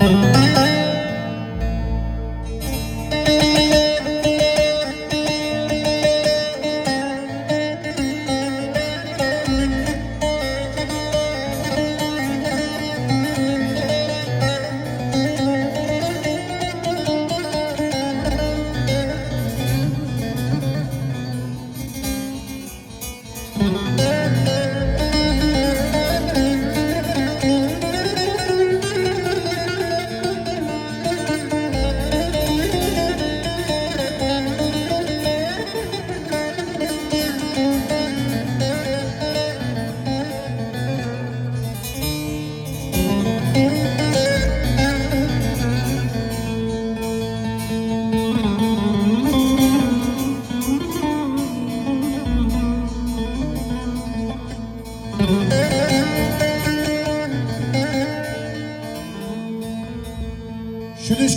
Música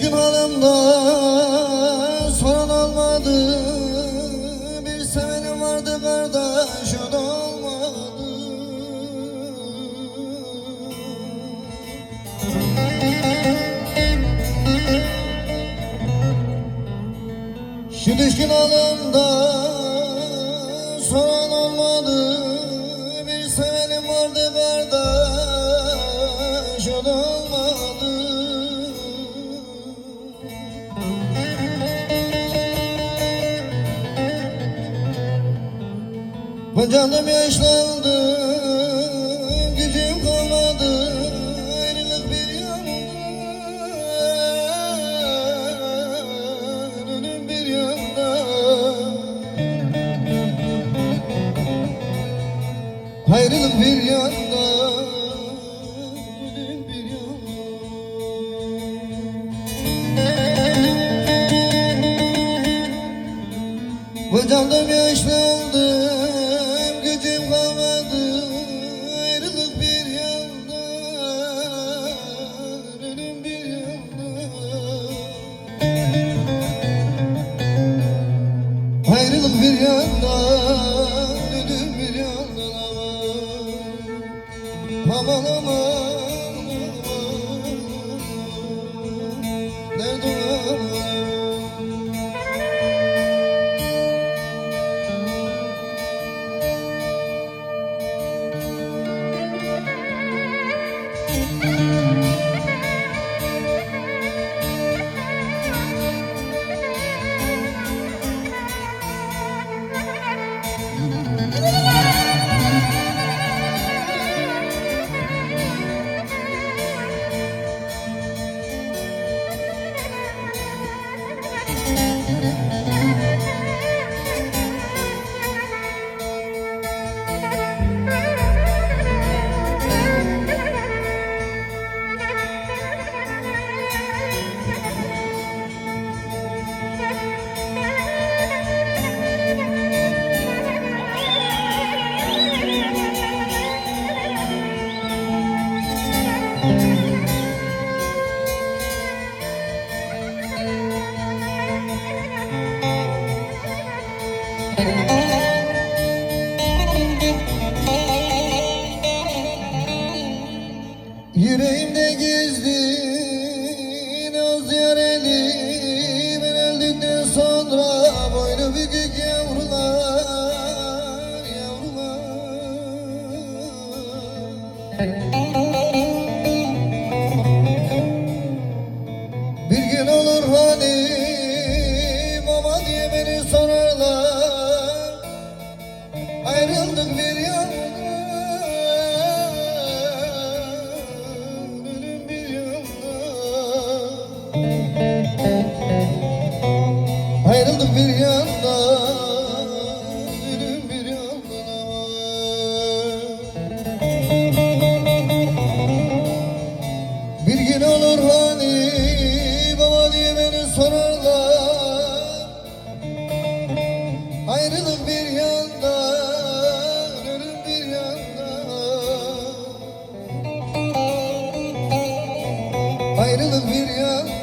düşkün halimde Ben canım yaşlandı, gücüm kalmadı, ayrılık bir yanda, ölüm bir yanda. Ayrılık bir yanda, bir yanda Ölüm bir yanda Aman. Aman aman Ayrıldık bir yandan bir yandan Ayrıldık bir yandan bir yandan ama Bir gün olur hani Baba diye beni Ayrılık bir the be